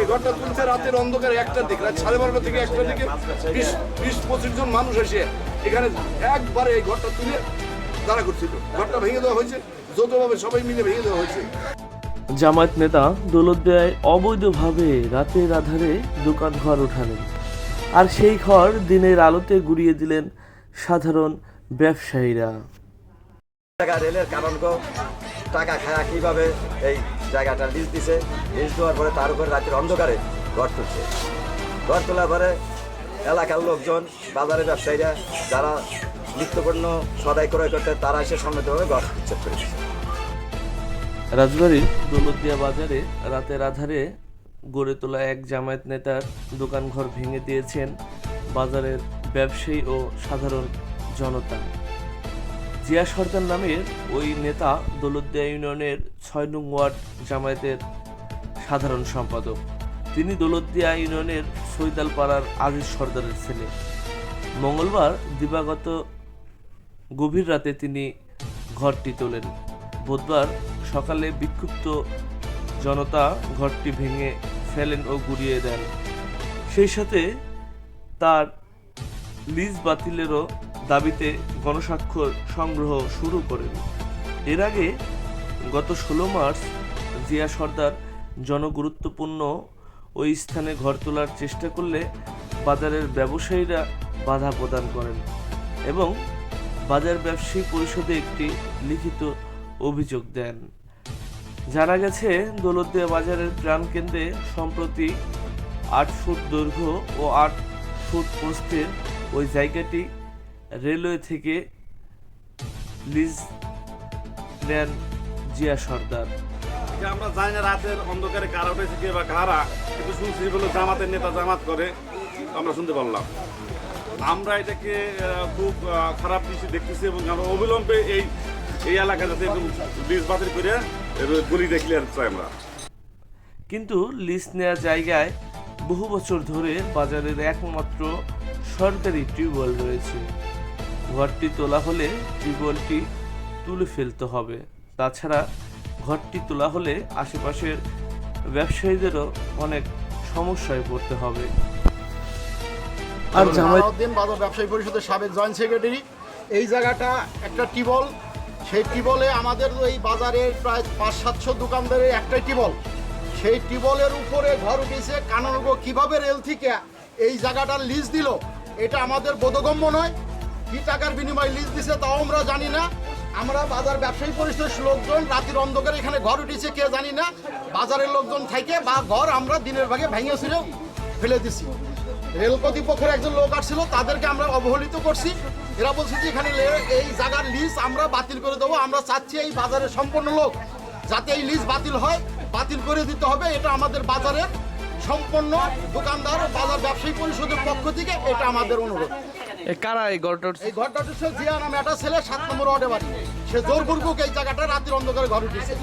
এই ঘরটা তুলতে রাতের অন্ধকারে একটা দিকে রাত সাড়ে বারোটা থেকে একটা দিকে বিশ বিশ পঁচিশ জন মানুষ এসে এখানে একবারে এই ঘরটা তুলে দাঁড়া করছিল। ঘরটা ভেঙে দেওয়া হয়েছে যৌথভাবে সবাই মিলে ভেঙে দেওয়া হয়েছে। জামায়াত নেতা দৌলতদিয়ায় অবৈধভাবে রাতের আধারে দোকান ঘর উঠালেন আর সেই ঘর দিনের আলোতে গুড়িয়ে দিলেন সাধারণ ব্যবসায়ীরা। টাকা রেলের কারণ টাকা খায়া কীভাবে এই জায়গাটা লিজ দিছে। লিজ দেওয়ার পরে তার উপরে রাতের অন্ধকারে ঘর তুলছে। ঘর তোলার পরে এলাকার লোকজন বাজারের ব্যবসায়ীরা, যারা নিত্যপণ্য সদাই ক্রয় করতে, তারা এসে সম্মিলিতভাবে ঘর উচ্ছেদ করে দিচ্ছে রাজবাড়ির দৌলতদিয়া বাজারে রাতের আধারে গড়ে তোলা এক জামায়াত নেতার দোকানঘর ভেঙে দিয়েছেন বাজারের ব্যবসায়ী ও সাধারণ জনতা। জিয়া সরকার নামের ওই নেতা দৌলতদিয়া ইউনিয়নের ছয় নং ওয়ার্ড জামায়াতের সাধারণ সম্পাদক। তিনি দৌলতদিয়া ইউনিয়নের সৈদালপাড়ার আজিজ সর্দারের ছেলে। মঙ্গলবার দিবাগত গভীর রাতে তিনি ঘরটি তোলেন। বুধবার সকালে বিক্ষুব্ধ জনতা ঘরটি ভেঙে ফেলেন ও গুড়িয়ে দেন। সেই সাথে তার লিজ বাতিলেরও দাবিতে গণস্বাক্ষর সংগ্রহ শুরু করেন। এর আগে গত ষোলো মার্চ জিয়া সর্দার জনগুরুত্বপূর্ণ ওই স্থানে ঘর তোলার চেষ্টা করলে বাজারের ব্যবসায়ীরা বাধা প্রদান করেন এবং বাজার ব্যবসায়ী পরিষদে একটি লিখিত অভিযোগ দেন। জানা গেছে, দৌলতদিয়া বাজারের প্রাণকেন্দ্রে সম্প্রতি আট ফুট দৈর্ঘ্য ও আট ফুট প্রস্থের ওই জায়গাটি রেলওয়ে থেকে লিজ নেন জিয়া সর্দার। আমরা জানি না রাতের অন্ধকারে কারা উঠেছে কে বা কারা কিন্তু শুনছি বলে জামাতের নেতা জামাত করে আমরা শুনতে পারলাম। আমরা এটাকে খুব খারাপ দৃষ্টি দেখতেছি এবং আমরা অবিলম্বে এই এই এলাকা যাতে ব্রিজ বাতিল করে গলিটা ক্লিয়ার চাই আমরা। কিন্তু লিজ নেওয়া জায়গায় বহু বছর ধরে বাজারের একমাত্র সরকারি টিউবওয়েল রয়েছে। ঘরটি তোলা হলে টিউবওয়েলটি তুলে ফেলতে হবে। তাছাড়া ঘরটি তোলা হলে আশেপাশের ব্যবসায়ীদেরও অনেক সমস্যায় পড়তে হবে। আর জামায়াত আলাউদ্দিন বাজার ব্যবসায়ী পরিষদের সাবেক জয়েন্ট সেক্রেটারি। এই জায়গাটা একটা টিবল সেই টিবলে আমাদের এই বাজারের প্রায় পাঁচ সাতশো দোকানদারের একটাই টিবল সেই টিবলের উপরে ঘর উঠেছে কানানগো কীভাবে রেল থেকে এই জায়গাটার লিজ দিল এটা আমাদের বোধগম্য নয়। কি টাকার বিনিময়ে লিজ দিছে তাও আমরা জানি না। আমরা বাজার ব্যবসায়ী পরিষদের লোকজন রাতের অন্ধকারে এখানে ঘর উঠেছে কে জানি না। বাজারের লোকজন থেকে বা ঘর আমরা দিনের ভাগে ভেঙে ছিল ফেলে দিছি। রেল কর্তৃপক্ষের একজন লোক আসছিল, তাদেরকে আমরা অবহেলিত করছি। এরা বলছে যে এখানে এই জায়গার লিজ আমরা বাতিল করে দেবো, আমরা চাচ্ছি এই বাজারের সম্পূর্ণ লোক যাতে এই লিজ বাতিল হয়, বাতিল করে দিতে হবে। এটা আমাদের বাজারের সম্পূর্ণ দোকানদার বাজার ব্যবসায়ী পরিষদের পক্ষ থেকে এটা আমাদের অনুরোধ। কারা এই ঘরটা এই ঘরটা হচ্ছে জিয়া নামে একটা ছেলে, সাত নম্বর ওয়ার্ডে বাড়ি। সে জোরপূর্বক এই জায়গাটা রাতের অন্ধকারে ঘর উঠেছে।